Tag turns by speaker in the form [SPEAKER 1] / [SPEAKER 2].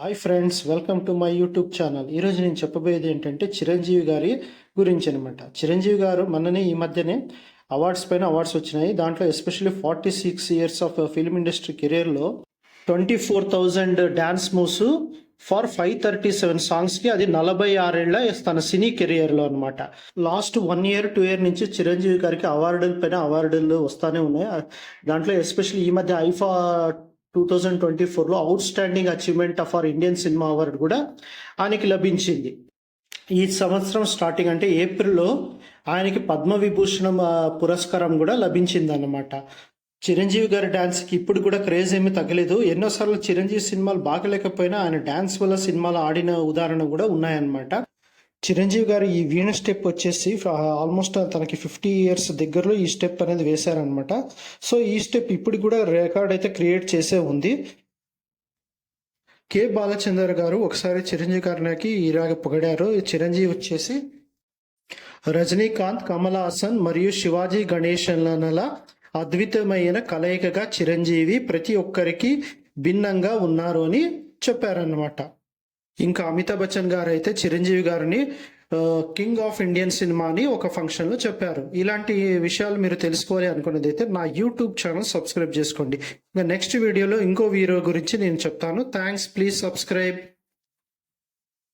[SPEAKER 1] Hi friends welcome to my YouTube channel ఈరోజు నేను చెప్పబోయేది ఏంటంటే చిరంజీవి గారి గురించి అనమాట చిరంజీవి గారు మొన్ననే ఈ మధ్యనే అవార్డ్స్ పైన అవార్డ్స్ వచ్చినాయి. దాంట్లో especially forty six years of film industry కెరియర్లో twenty four thousand dance moves for five thirty seven సాంగ్స్కి అది నలభై ఆరేళ్ళ తన సినీ కెరియర్లో అనమాట last one year two year నుంచి చిరంజీవి గారికి అవార్డుల పైన అవార్డులు వస్తానే ఉన్నాయి. దాంట్లో ఎస్పెషల్లీ ఈ మధ్య ఐఫా టూ థౌజండ్ ట్వంటీ ఫోర్లో outstanding achievement of our Indian cinema award కూడా ఆయనకి లభించింది. ఈ సంవత్సరం స్టార్టింగ్ అంటే ఏప్రిల్లో ఆయనకి పద్మ విభూషణం పురస్కారం కూడా లభించింది అన్నమాట చిరంజీవి గారి డ్యాన్స్కి ఇప్పుడు కూడా క్రేజ్ ఏమీ తగ్గలేదు. ఎన్నోసార్లు చిరంజీవి సినిమాలు బాగలేకపోయినా ఆయన డ్యాన్స్ వల్ల సినిమాలు ఆడిన ఉదాహరణ కూడా ఉన్నాయన్నమాట. చిరంజీవి గారు ఈ వీణ స్టెప్ వచ్చేసి ఆల్మోస్ట్ తనకి ఫిఫ్టీ ఇయర్స్ దగ్గరలో ఈ స్టెప్ అనేది వేశారనమాట సో ఈ స్టెప్ ఇప్పుడు కూడా రికార్డ్ అయితే క్రియేట్ చేసే ఉంది. కె బాలచందర్ గారు ఒకసారి చిరంజీవి గారికి ఇలాగ పొగిడారు. చిరంజీవి వచ్చేసి రజనీకాంత్ కమల్ హాసన్ మరియు శివాజీ గణేశన్ల అద్భుతమైన కలయికగా చిరంజీవి ప్రతి ఒక్కరికి భిన్నంగా ఉన్నారు అని చెప్పారన్నమాట. ఇంకా అమితాబ్ బచ్చన్ గారు అయితే చిరంజీవి గారిని కింగ్ ఆఫ్ ఇండియన్ సినిమా అని ఒక ఫంక్షన్లో చెప్పారు. ఇలాంటి విషయాలు మీరు తెలుసుకోవాలి అనుకున్నది అయితే నా యూట్యూబ్ ఛానల్ సబ్స్క్రైబ్ చేసుకోండి. ఇంకా నెక్స్ట్ వీడియోలో ఇంకో వీరో గురించి నేను చెప్తాను. థ్యాంక్స్. Please subscribe.